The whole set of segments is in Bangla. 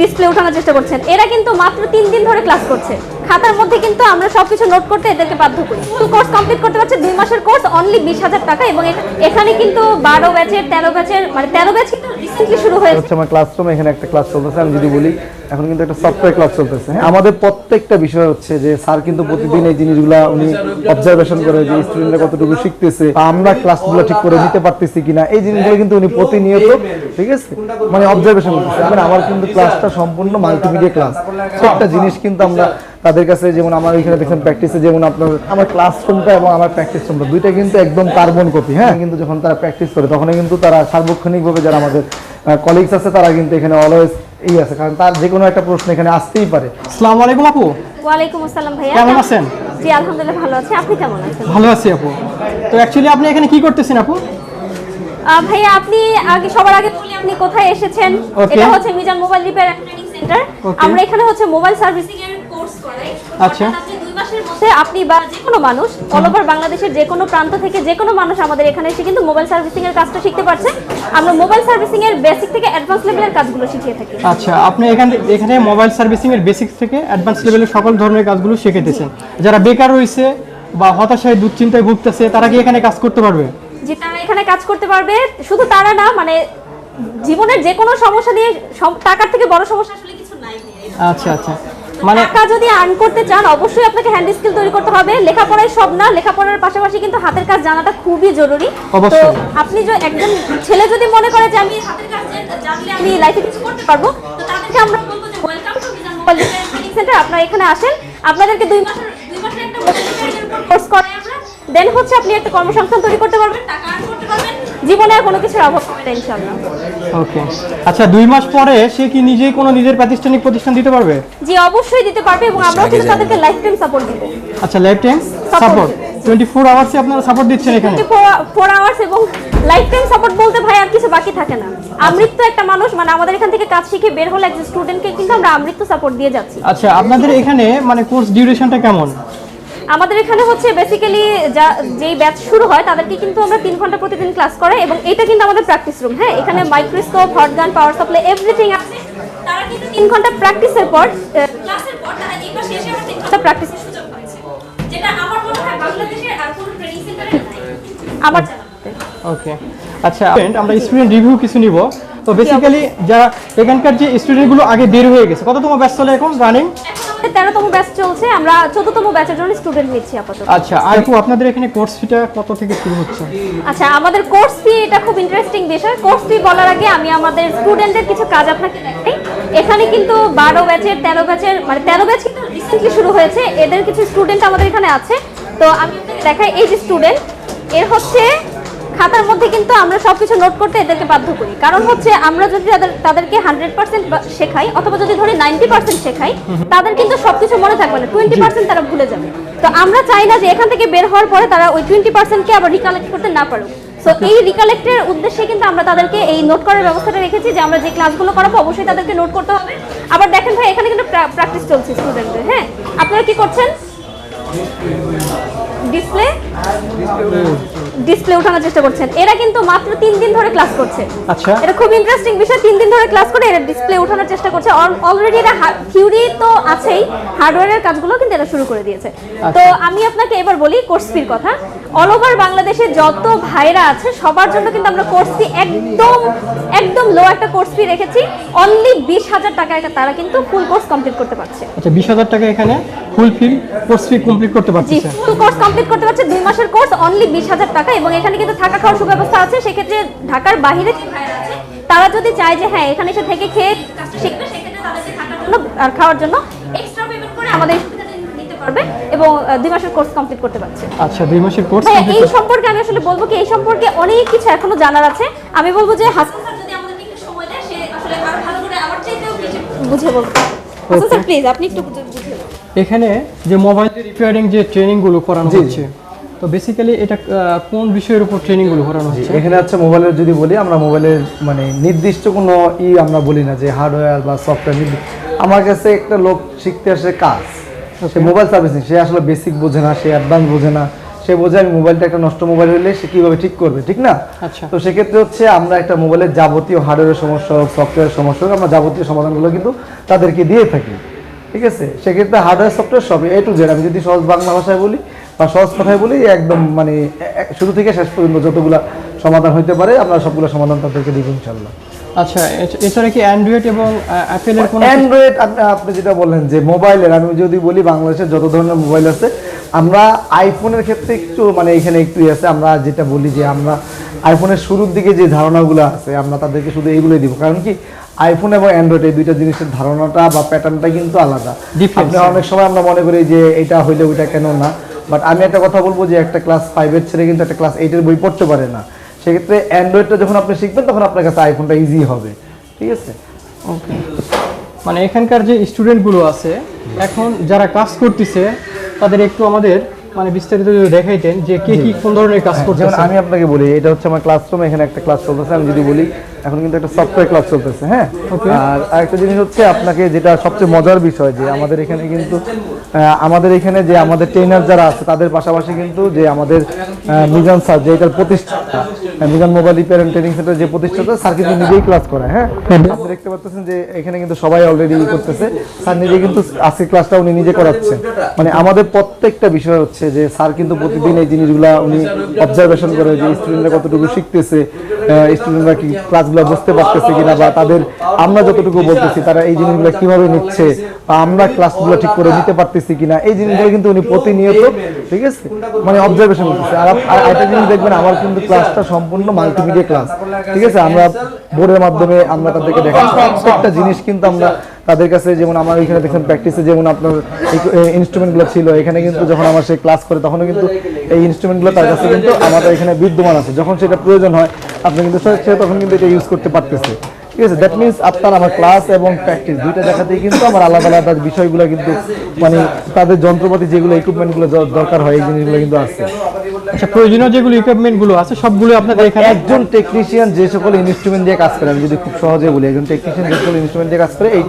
ডিসপ্লে ওঠানোর চেষ্টা করছেন। এরা কিন্তু মাত্র তিন দিন ধরে ক্লাস করছে। খাতার মধ্যে কিন্তু আমরা সবকিছু নোট করতে এদেরকে বাধ্য করি। ফুল কোর্স কমপ্লিট করতে পারছে দুই মাসের কোর্স অনলি বিশ হাজার টাকা এবং এখানে কিন্তু বারো ব্যাচের তেরো ব্যাচের মানে তেরো ব্যাচ কিন্তু রিসেন্টলি শুরু হয়েছে। হচ্ছে আমার ক্লাসরুম এখানে একটা ক্লাস চলতেছে, আমি যদি বলি, এখন কিন্তু একটা সফটওয়্যার ক্লাস চলতেছে হ্যাঁ? আমাদের প্রত্যেকটা বিষয় হচ্ছে যে স্যার কিন্তু প্রতিদিন এই জিনিসগুলা উনি অবজারভেশন করে যে স্টুডেন্টরা কতটুকু শিখতেছে আমরা ক্লাসগুলো ঠিক করে নিতে পারতেছি কিনা, এই জিনিসগুলো কিন্তু উনি প্রতিনিয়ত, ঠিক আছে? মানে অবজারভেশন করতেছে। মানে আমার কিন্তু ক্লাসটা সম্পূর্ণ মাল্টিমিডিয়া ক্লাস প্রত্যেকটা জিনিস কিন্তু আমরা তাদের কাছে যেমন আমার এখানে দেখেন প্র্যাকটিসে যেমন আপনার আমার ক্লাসরুমটা এবং আমার প্র্যাকটিস রুমটা দুইটা কিন্তু একদম কার্বন কপি হ্যাঁ? কিন্তু যখন তারা প্র্যাকটিস করে তখন কিন্তু তারা সার্বক্ষণিকভাবে যারা আমাদের কলিগস আছে তারা কিন্তু এখানে অলওয়েজ এই আছে। কারণ তার যে কোনো একটা প্রশ্ন এখানে আসতেই পারে। আসসালামু আলাইকুম আপু। ওয়ালাইকুম আসসালাম ভাইয়া। কেমন আছেন? জি আলহামদুলিল্লাহ ভালো আছি। আপনি কেমন আছেন? ভালো আছি আপু। তো অ্যাকচুয়ালি আপনি এখানে কি করতেছেন আপু? ভাইয়া আপনি আগে সবার আগে বলি আপনি কোথায় এসেছেন. এটা হচ্ছে Mizan mobile repair training centre. আমরা এখানে হচ্ছে মোবাইল সার্ভিসিং এর কোর্স করাই আচ্ছা। অর্থাৎ আপনি দুই মাসের মধ্যে আপনি বা যে কোনো মানুষ অল ওভার বাংলাদেশের যে কোনো প্রান্ত থেকে যে কোনো মানুষ আমাদের এখানে এসে কিন্তু মোবাইল সার্ভিসিং এর কাজটা শিখতে পারছে। আমরা মোবাইল সার্ভিসিং এর বেসিক থেকে অ্যাডভান্স লেভেলের কাজগুলো শিখিয়ে থাকি। আচ্ছা আপনি এখানে এখানে মোবাইল সার্ভিসিং এর বেসিক্স থেকে অ্যাডভান্স লেভেলের সকল ধরনের কাজগুলো শিখেতেছেন যারা বেকার রয়েছে বা হতাশায় দুশ্চিন্তায় ভুগতেছে তারা কি এখানে কাজ করতে পারবে? যে তারা এখানে কাজ করতে পারবে। শুধু তারা না মানে জীবনের যে কোনো সমস্যা দিয়ে সম- টাকার থেকে বড় সমস্যা আসলে কিছু নাই। আচ্ছা আচ্ছা। মানে টাকা যদি আর্ন করতে চান অবশ্যই আপনাকে হ্যান্ড স্কিল তৈরি করতে হবে। লেখাপড়াই সব না লেখাপড়ার পাশাপাশি কিন্তু হাতের কাজ জানাটা খুবই জরুরি। তো আপনি যে একজন ছেলে যদি মনে করে যে আমি হাতের কাজ জেন- জানলে আমি লাইফে কিছু করতে পারব তো তাদেরকে আমরা বলব যে welcome to Mizan mobile centre আপনারা এখানে আসেন। আপনাদেরকে দুই মাসের দুই মাসের একটা কোর্স আমরা দেন হচ্ছে আপনি একটা কর্মসংস্থান তৈরি করতে পারবেন টাকা আর্ন করতে পারবেন। জীবনে আর কোনো কিছুর অভাব হবে না ইনশাআল্লাহ। ওকে। আচ্ছা দুই মাস পরে সে কি নিজেই কোনো নিজের প্রাতিষ্ঠানিক প্রতিষ্ঠান দিতে পারবে? জি অবশ্যই দিতে পারবে এবং আমরাও কিন্তু তাদেরকে লাইফ টাইম সাপোর্ট দিব। আচ্ছা life time support twenty four আওয়ার্সে আপনারা সাপোর্ট দিচ্ছেন এখানে? ফোর আওয়ার্স এবং লাইফ টাইম সাপোর্ট বলতে ভাই আর কিছু বাকি থাকে না। আমৃত্যু একটা মানুষ মানে আমাদের এখান থেকে কাজ শিখে বের হলে একজন স্টুডেন্টকে কিন্তু আমরা আমৃত্যু সাপোর্ট দিয়ে যাচ্ছি। আচ্ছা আপনাদের এখানে মানে কোর্স ডিউরেশনটা কেমন? আমাদের এখানে হচ্ছে বেসিক্যালি যা যেই ব্যাচ শুরু হয় তাদেরকে কিন্তু আমরা তিন ঘণ্টা প্রতিদিন ক্লাস করাই এবং এটা কিন্তু আমাদের প্র্যাকটিস রুম হ্যাঁ? এখানে মাইক্রোস্কোপ হট গান পাওয়ার সাপ্লাই এভরিথিং আছে। তারা কিন্তু তিন ঘণ্টা প্র্যাকটিসের পর ক্লাসের পর তারা এই পাশে এসে তিন ঘণ্টা প্র্যাকটিসের সুযোগ পাচ্ছে। যেটা আমার মনে হয় বাংলাদেশের আর কোনো ট্রেনিং সেন্টারে আমার ওকে আচ্ছা আমরা স্টুডেন্ট রিভিউ কিছু নিব। তো বেসিক্যালি যারা এখানকার যে স্টুডেন্টগুলো আগে বের হয়ে গেছে কততম ব্যাচ চলে এখন? রানিং আমাদের তেরোতম ব্যাচ চলছে আমরা চোদ্দতম ব্যাচের জন্য স্টুডেন্ট নিচ্ছি আপাতত। আচ্ছা আর আপু, আপনাদের এখানে কোর্স ফিটা কত থেকে শুরু হচ্ছে? আচ্ছা আমাদের কোর্স ফি এটা খুব ইন্টারেস্টিং বিষয়। কোর্স ফি বলার আগে আমি আমাদের স্টুডেন্টদের কিছু কাজ আপনাকে দেখাই। এখানে কিন্তু বারো ব্যাচের তেরো ব্যাচের মানে তেরো ব্যাচ কিন্তু রিসেন্টলি শুরু হয়েছে। এদের কিছু স্টুডেন্ট আমাদের এখানে আছে। তো আমি দেখাই এই যে স্টুডেন্ট এর হচ্ছে খাতার মধ্যে কিন্তু আমরা সবকিছু নোট করতে এদেরকে বাধ্য করি। কারণ হচ্ছে আমরা যদি তাদের তাদেরকে হান্ড্রেড পার্সেন্ট শেখাই অথবা যদি ধরি নাইনটি পার্সেন্ট শেখাই তাদের কিন্তু সবকিছু মনে থাকবে না টোয়েন্টি পার্সেন্ট তারা ভুলে যাবে। তো আমরা চাই না যে এখান থেকে বের হওয়ার পরে তারা ওই টোয়েন্টি পার্সেন্টকে আবার রিকালেক্ট করতে না পারুক। তো এই রিকালেক্টের উদ্দেশ্যে কিন্তু আমরা তাদেরকে এই নোট করার ব্যবস্থাটা রেখেছি যে আমরা যে ক্লাসগুলো করাবো অবশ্যই তাদেরকে নোট করতে হবে। আবার দেখেন ভাই এখানে কিন্তু প্র্যাকটিস চলছে স্টুডেন্টদের হ্যাঁ? আপনারা কি করছেন? ডিসপ্লে ডিসপ্লে ওঠানোর চেষ্টা করছেন। এরা কিন্তু মাত্র তিন দিন ধরে ক্লাস করছে। আচ্ছা। এটা খুব ইন্টারেস্টিং বিষয় তিন দিন ধরে ক্লাস করে এরা ডিসপ্লে ওঠানোর চেষ্টা করছে। অলরেডি এটা থিওরি তো আছেই হার্ডওয়্যারের কাজগুলো কিন্তু এরা শুরু করে দিয়েছে। তো আমি আপনাকে এবার বলি কোর্স ফির কথা। অল ওভার বাংলাদেশে যত ভাইরা আছে সবার জন্য কিন্তু আমরা কোর্স ফি একদম একদম লো একটা কোর্স ফি রেখেছি। অনলি বিশ হাজার টাকায় তারা কিন্তু ফুল কোর্স কমপ্লিট করতে পারছে। আচ্ছা বিশ হাজার টাকা এখানে full fill course fee complete করতে জি পারতেছে ফুল কোর্স কমপ্লিট করতে পারছে। দুই মাসের কোর্স অনলি বিশ হাজার টাকা এবং এখানে কিন্তু থাকা খাওয়ার সুব্যবস্থা আছে। সেক্ষেত্রে ঢাকার আছে তারা যদি চায় যে হ্যাঁ এখানে এসে থেকে খেয়ে আর খাওয়ার জন্য এক্সট্রা পেমেন্ট করে আমাদের পারবে এবং দুই মাসের কোর্স কমপ্লিট করতে পারছে। আচ্ছা দুই মাসের কোর্স এই সম্পর্কে আমি আসলে বলব কি এই সম্পর্কে অনেক কিছু এখনও জানার আছে। আমি বলব যে হাসান স্যার যদি আমাদেরকে একটু সময় দেয় সে আসলে আরও ভালো করে আমার চাইতেও কিছু বুঝে বলবে। হাসান স্যার প্লিজ আপনি একটু। এখানে যে মোবাইল রিপেয়ারিং যে ট্রেনিংগুলো করানো হচ্ছে তো বেসিক্যালি এটা কোন বিষয়ের উপর ট্রেনিংগুলো করানো হচ্ছে? এখানে হচ্ছে মোবাইলের যদি বলি আমরা মোবাইলের মানে নির্দিষ্ট কোনো ই আমরা বলি না যে হার্ডওয়্যার বা সফটওয়্যার আমার কাছে একটা লোক শিখতে আসে কাজ। সে মোবাইল সার্ভিসিং সে আসলে বেসিক বোঝে না সে অ্যাডভান্স বোঝে না। সে বোঝে আমি মোবাইলটা একটা নষ্ট মোবাইল হলে সে কীভাবে ঠিক করবে ঠিক না? আচ্ছা। তো সেক্ষেত্রে হচ্ছে আমরা একটা মোবাইলের যাবতীয় হার্ডওয়্যারের সমস্যা হোক সফটওয়্যার সমস্যা হোক আমরা যাবতীয় সমাধানগুলো কিন্তু তাদেরকে দিয়ে থাকি। ঠিক আছে? সেক্ষেত্রে হার্ডওয়্যার সফটওয়্যার সব এ টু জেড আমি যদি সহজ বাংলা ভাষায় বলি বা সহজ কথায় বলি একদম মানে শুরু থেকে শেষ পর্যন্ত যতগুলা সমাধান হইতে পারে আমরা সবগুলো সমাধান তাদেরকে দিব ইনশাল্লাহ আচ্ছা এছাড়া কি অ্যান্ড্রয়েড এবং অ্যাপেলের কোনো অ্যান্ড্রয়েড আপনি যেটা বললেন যে মোবাইলের আমি যদি বলি বাংলাদেশের যত ধরনের মোবাইল আছে আমরা আইফোনের ক্ষেত্রে একটু মানে এখানে একটু ইয়ে আছে আমরা যেটা বলি যে আমরা আইফোনের শুরুর দিকে যে ধারণাগুলো আছে আমরা তাদেরকে শুধু এইগুলোই দিব। কারণ কি? আইফোন এবং অ্যান্ড্রয়েড এই দুইটা জিনিসের ধারণাটা বা প্যাটার্নটা কিন্তু আলাদা। আপনি অনেক সময় আমরা মনে করি যে এটা হইলে ওইটা কেন না? বাট আমি একটা কথা বলব যে একটা ক্লাস ফাইভের ছেলে কিন্তু একটা ক্লাস এইটের বই পড়তে পারে না। সেক্ষেত্রে অ্যান্ড্রয়েডটা যখন আপনি শিখবেন তখন আপনার কাছে আইফোনটা ইজি হবে। ঠিক আছে? ওকে মানে এখানকার যে স্টুডেন্টগুলো আছে এখন যারা কাজ করতেছে তাদের একটু আমাদের মানে বিস্তারিত যদি দেখাইতেন যে কে কি কোন ধরনের কাজ করছে আমি আপনাকে বলি এটা হচ্ছে আমার ক্লাসরুম এখানে একটা ক্লাস চলতেছে আমি যদি বলি এখন কিন্তু একটা সফটওয়্যার ক্লাস চলতেছে হ্যাঁ? আর আরেকটা জিনিস হচ্ছে আপনাকে যেটা সবচেয়ে মজার বিষয় যে আমাদের এখানে কিন্তু আমাদের এখানে যে আমাদের ট্রেনার যারা আছে তাদের পাশাপাশি কিন্তু যে আমাদের মিজান স্যার যে এটার প্রতিষ্ঠাতা Mizan mobile repair and training centre যে প্রতিষ্ঠাতা স্যার কিন্তু নিজেই ক্লাস করে হ্যাঁ? আপনি দেখতে পাচ্ছেন যে এখানে কিন্তু সবাই অলরেডি করতেছে। স্যার নিজে কিন্তু আজকে ক্লাসটা উনি নিজে করাচ্ছেন। মানে আমাদের প্রত্যেকটা বিষয় হচ্ছে যে স্যার কিন্তু প্রতিদিন এই জিনিসগুলা উনি অবজারভেশন করে যে স্টুডেন্টরা কতটুকু শিখতেছে। স্টুডেন্টরা কি ক্লাসগুলো বুঝতে পারতেছে কিনা বা তাদের আমরা যতটুকু বলতেছি, তারা এই জিনিসগুলো কীভাবে নিচ্ছে বা আমরা ক্লাসগুলো ঠিক করে নিতে পারতেছি কিনা, এই জিনিসগুলো কিন্তু উনি প্রতিনিয়ত, ঠিক আছে? মানে অবজারভেশন করতেছে। আর একটা জিনিস দেখবেন, আমার কিন্তু ক্লাসটা সম্পূর্ণ মাল্টিমিডিয়া ক্লাস ঠিক আছে? আমরা বোর্ডের মাধ্যমে আমরা তাদেরকে দেখাচ্ছি। প্রত্যেকটা জিনিস কিন্তু আমরা তাদের কাছে, যেমন আমার এখানে দেখছেন প্র্যাকটিসে যেমন আপনার ইনস্ট্রুমেন্টগুলো ছিল, এখানে কিন্তু যখন আমার সে ক্লাস করে, তখনও কিন্তু এই ইনস্ট্রুমেন্টগুলো তার কাছে কিন্তু আমাদের এখানে বিদ্যমান আছে। যখন সেটা প্রয়োজন হয় আপনি কিন্তু সে তখন কিন্তু এটা ইউজ করতে পারতেছে। ঠিক আছে দ্যাট মিনস আপনার আমার ক্লাস এবং প্র্যাকটিস দুইটা দেখাতেই কিন্তু আমার আলাদা আলাদা বিষয়গুলো কিন্তু মানে তাদের যন্ত্রপাতি যেগুলো ইকুইপমেন্টগুলো দরকার হয় এই জিনিসগুলো কিন্তু আছে। আচ্ছা প্রয়োজনীয় যেগুলো ইকুইপমেন্টগুলো আছে সবগুলো আপনাদের এখানে একজন টেকনিশিয়ান যে সকল ইনস্ট্রুমেন্ট দিয়ে কাজ করে আমি যদি খুব সহজে বলি একজন টেকনিশিয়ান যে সকল ইনস্ট্রুমেন্ট দিয়ে কাজ করে এই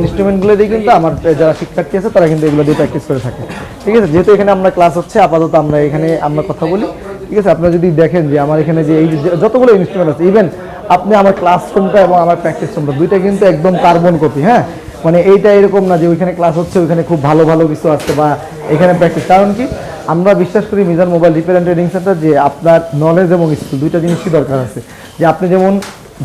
ইনস্ট্রুমেন্টগুলো দিয়ে কিন্তু আমার যারা শিক্ষার্থী আছে তারা কিন্তু এগুলো দিয়ে প্র্যাকটিস করে থাকে। ঠিক আছে যেহেতু এখানে আমরা ক্লাস হচ্ছে আপাতত আমরা এখানে আমরা কথা বলি। ঠিক আছে, আপনারা যদি দেখেন যে আমার এখানে যে এই যতগুলো ইনস্ট্রুমেন্ট আছে ইভেন আপনি আমার ক্লাসরুমটা এবং আমার প্র্যাকটিস রুমটা দুইটা কিন্তু একদম কার্বন কপি হ্যাঁ? মানে এইটা এরকম না যে ওইখানে ক্লাস হচ্ছে, ওইখানে খুব ভালো ভালো কিছু আসছে বা এখানে প্র্যাকটিস কারণ কি? আমরা বিশ্বাস করি Mizan mobile repair and training centre যে আপনার নলেজ এবং স্কিল দুইটা জিনিসই দরকার আছে? যে আপনি যেমন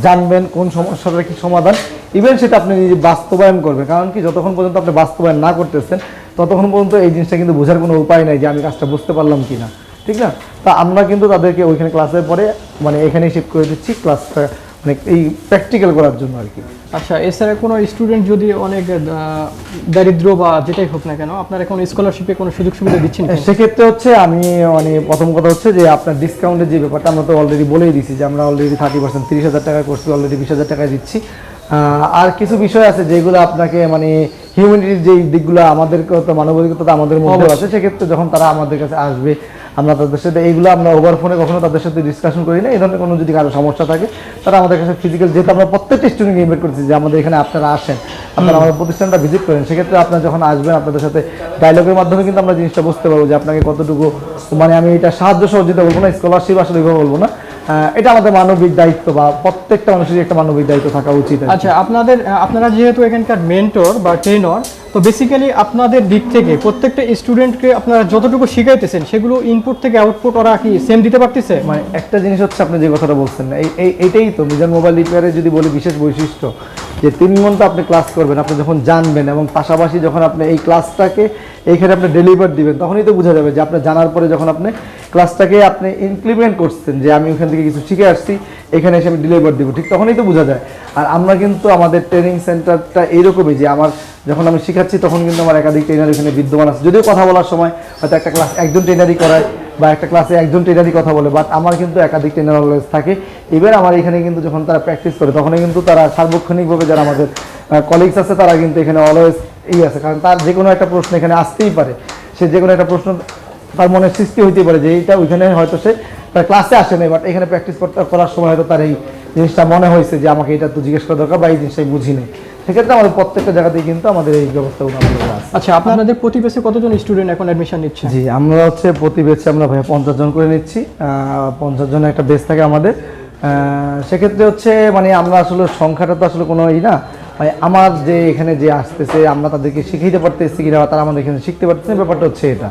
জানবেন কোন সমস্যাটার কি সমাধান ইভেন সেটা আপনি নিজে বাস্তবায়ন করবেন। কারণ কি? যতক্ষণ পর্যন্ত আপনি বাস্তবায়ন না করতেছেন, ততক্ষণ পর্যন্ত এই জিনিসটা কিন্তু বোঝার কোনো উপায় নাই যে আমি কাজটা বুঝতে পারলাম কি না ঠিক না? তা আমরা কিন্তু তাদেরকে ওইখানে ক্লাসের পরে মানে এখানেই শিফট করে দিচ্ছি ক্লাসটা মানে এই প্র্যাকটিক্যাল করার জন্য আর কি। আচ্ছা এছাড়া কোনো স্টুডেন্ট যদি অনেক দারিদ্র বা যেটাই হোক না কেন আপনার এখন স্কলারশিপে কোনো সুযোগ সুবিধা দিচ্ছেন সেক্ষেত্রে হচ্ছে আমি মানে প্রথম কথা হচ্ছে যে আপনার ডিসকাউন্টের যে ব্যাপারটা আমরা তো অলরেডি বলেই দিছি যে আমরা অলরেডি থার্টি পার্সেন্ট তিরিশ হাজার টাকা করছি অলরেডি বিশ হাজার টাকা দিচ্ছি। আর কিছু বিষয় আছে যেগুলো আপনাকে মানে হিউম্যানিটির যে দিকগুলো আমাদের তো মানবিকতা আমাদের মধ্যে আছে সেক্ষেত্রে যখন তারা আমাদের কাছে আসবে আমরা তাদের সাথে এইগুলো আমরা ওভার ফোনে কখনো তাদের সাথে ডিসকাশন করি না। এই ধরনের কোনো যদি কারও সমস্যা থাকে তারা আমাদের কাছে ফিজিক্যাল যেহেতু আমরা প্রত্যেকটি স্টুডেন্টকে ইনভাইট করছি যে আমাদের এখানে আপনারা আসেন আপনারা আমাদের প্রতিষ্ঠানটা ভিজিট করেন সেক্ষেত্রে আপনারা যখন আসবেন আপনাদের সাথে ডায়লগের মাধ্যমে কিন্তু আমরা জিনিসটা বুঝতে পারব যে আপনাকে কতটুকু মানে আমি এটা সাহায্য সহযোগিতা বলব না স্কলারশিপ আসলে এইভাবে বলব না এটা আমাদের মানবিক দায়িত্ব বা প্রত্যেকটা মানুষের একটা মানবিক দায়িত্ব থাকা উচিত আচ্ছা আপনাদের আপনারা যেহেতু এখানকার মেন্টর বা ট্রেনর তো বেসিক্যালি আপনাদের দিক থেকে প্রত্যেকটা স্টুডেন্টকে আপনারা যতটুকু শিখাইতেছেন সেগুলো ইনপুট থেকে আউটপুট ওরা কি সেম দিতে পারতেছে? মানে একটা জিনিস হচ্ছে আপনি যে কথাটা বলছেন এই এই এইটাই তো মিজান মোবাইল রিপেয়ারে যদি বলি বিশেষ বৈশিষ্ট্য যে তিন ঘণ্টা আপনি ক্লাস করবেন, আপনি যখন জানবেন এবং পাশাপাশি যখন আপনি এই ক্লাসটাকে এইখানে আপনি ডেলিভার দিবেন, তখনই তো বোঝা যাবে যে আপনি জানার পরে যখন আপনি ক্লাসটাকে আপনি ইমপ্লিমেন্ট করছেন যে আমি ওখান থেকে কিছু শিখে আসছি, এখানে এসে আমি ডেলিভার দিব, ঠিক তখনই তো বোঝা যায়। আর আমরা কিন্তু আমাদের ট্রেনিং সেন্টারটা এইরকমই যে আমার যখন আমি শিখাচ্ছি, তখন কিন্তু আমার একাধিক ট্রেনার এখানে বিদ্যমান আছে। যদিও কথা বলার সময় হয়তো একটা ক্লাস একজন ট্রেনারই করায় বা একটা ক্লাসে একজন ট্রেনারই কথা বলে বাট আমার কিন্তু একাধিক ট্রেনার অলওয়েজ থাকে। এবার আমার এখানে কিন্তু যখন তারা প্র্যাকটিস করে, তখনই কিন্তু তারা সার্বক্ষণিকভাবে যারা আমাদের কলিগস আছে, তারা কিন্তু এখানে অলওয়েজ এই আছে। কারণ তার যে কোনো একটা প্রশ্ন এখানে আসতেই পারে। সে যে কোনো একটা প্রশ্ন তার মনে সৃষ্টি হইতে পারে যে এইটা ওইখানে হয়তো সে তার ক্লাসে আসে নাই বাট এখানে প্র্যাকটিস করার সময় হয়তো তার এই জিনিসটা মনে হয়েছে যে আমাকে এটা তো জিজ্ঞেস করা দরকার বা এই জিনিসটাই বুঝি নেই। সেক্ষেত্রে আমাদের প্রত্যেকটা জায়গাতেই কিন্তু আমাদের এই ব্যবস্থাগুলো আমাদের আছে। আচ্ছা আপনাদের প্রতি বেসে কতজন স্টুডেন্ট এখন অ্যাডমিশন নিচ্ছে জি আমরা হচ্ছে প্রতি বেচে আমরা ভাইয়া পঞ্চাশ জন করে নিচ্ছি। পঞ্চাশ জনের একটা বেচ থাকে আমাদের। সেক্ষেত্রে হচ্ছে মানে আমরা আসলে সংখ্যাটা তো আসলে কোনো ই না। মানে আমার যে এখানে যে আসতেছে আমরা তাদেরকে শিখাইতে পারতেছি কিনা তারা আমাদের এখানে শিখতে পারতেছে ব্যাপারটা হচ্ছে এটা।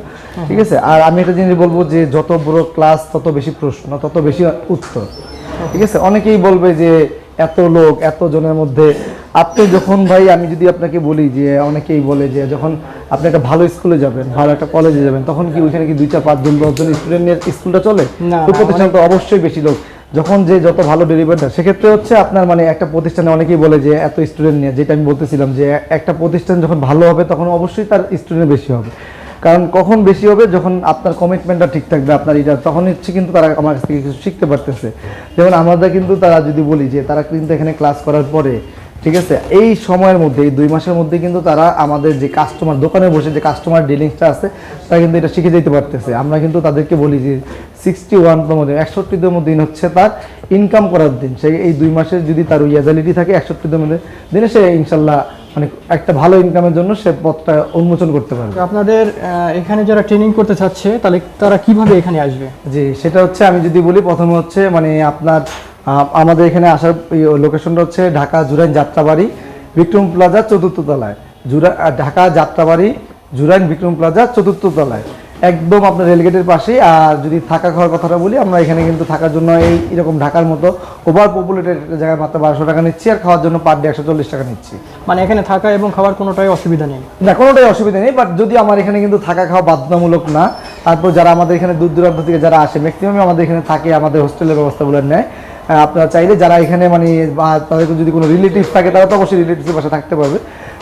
ঠিক আছে? আর আমি একটা জিনিস বলব যে যত বড় ক্লাস তত বেশি প্রশ্ন তত বেশি উত্তর। ঠিক আছে? অনেকেই বলবে যে এত লোক এত জনের মধ্যে আপনি যখন ভাই আমি যদি আপনাকে বলি যে অনেকেই বলে যে যখন আপনি একটা ভালো স্কুলে যাবেন ভালো একটা কলেজে যাবেন তখন কি ওইখানে কি দুই চার পাঁচজন দশজন স্টুডেন্ট নিয়ে স্কুলটা চলে? ওই প্রতিষ্ঠান তো অবশ্যই বেশি লোক। যখন যে যত ভালো ডেলিভারি দেয় সেক্ষেত্রে হচ্ছে আপনার মানে একটা প্রতিষ্ঠানে অনেকেই বলে যে এত স্টুডেন্ট নিয়ে যেটা আমি বলতেছিলাম যে একটা প্রতিষ্ঠান যখন ভালো হবে তখন অবশ্যই তার স্টুডেন্ট বেশি হবে। কারণ কখন বেশি হবে? যখন আপনার কমিটমেন্টটা ঠিক থাকবে আপনার এটা তখন হচ্ছে কিন্তু তারা আমার কাছ থেকে কিছু শিখতে পারতেছে। যেমন আমাদের কিন্তু তারা যদি বলি যে তারা কিন্তু এখানে ক্লাস করার পরে ঠিক আছে? এই সময়ের মধ্যে এই দুই মাসের মধ্যে কিন্তু তারা আমাদের যে কাস্টমার দোকানে বসে যে কাস্টমার ডিলিংসটা আছে তারা কিন্তু এটা শিখে যেতে পারতেছে। আমরা কিন্তু তাদেরকে বলি যে সিক্সটি ওয়ানতম দিন একষট্টিতম দিন হচ্ছে তার ইনকাম করার দিন। সে এই দুই মাসের যদি তার ইয়াজালিটি থাকে একষট্টিতম দিন- সে ইনশাল্লাহ মানে একটা ভালো ইনকামের জন্য সে পথটা উন্মোচন করতে পারবে। আপনাদের এখানে যারা ট্রেনিং করতে চাচ্ছে তাহলে তারা কীভাবে এখানে আসবে? জি সেটা হচ্ছে আমি যদি বলি প্রথমে হচ্ছে মানে আপনার আমাদের এখানে আসার লোকেশনটা হচ্ছে ঢাকা জুরাইন যাত্রাবাড়ি বিক্রম প্লাজা চতুর্থ তলায়। জুরা ঢাকা যাত্রাবাড়ি জুরাইন বিক্রম প্লাজা চতুর্থ তলায়। একদম আপনার রেলগেটের পাশে আর যদি থাকা খাওয়ার কথাটা বলি আমরা এখানে কিন্তু থাকার জন্য এই এরকম ঢাকার মতো ওভার পপুলেটেড জায়গায় মাত্র বারোশো টাকা নিচ্ছি আর খাওয়ার জন্য পার ডে একশো চল্লিশ টাকা নিচ্ছি। মানে এখানে থাকা এবং খাওয়ার কোনোটাই অসুবিধা নেই? না কোনোটাই অসুবিধা নেই বাট যদি আমার এখানে কিন্তু থাকা খাওয়া বাধ্যতামূলক না তারপর যারা আমাদের এখানে দূর দূরান্ত থেকে যারা আসে ম্যাক্সিমাম আমাদের এখানে থাকে আমাদের হোস্টেলের ব্যবস্থাগুলো নেয় আপনারা চাইলে যারা এখানে মানে তাদের যদি কোনো রিলেটিভ থাকে, তারা তো অবশ্যই রিলেটিভসের পাশে থাকতে পারবে।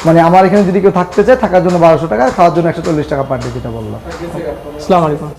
মানে আমার এখানে যদি কেউ থাকতে চায়, থাকার জন্য বারোশো টাকা, খাওয়ার জন্য একশো চল্লিশ টাকা পার ডে যেটা বললাম। আসসালামু আলাইকুম।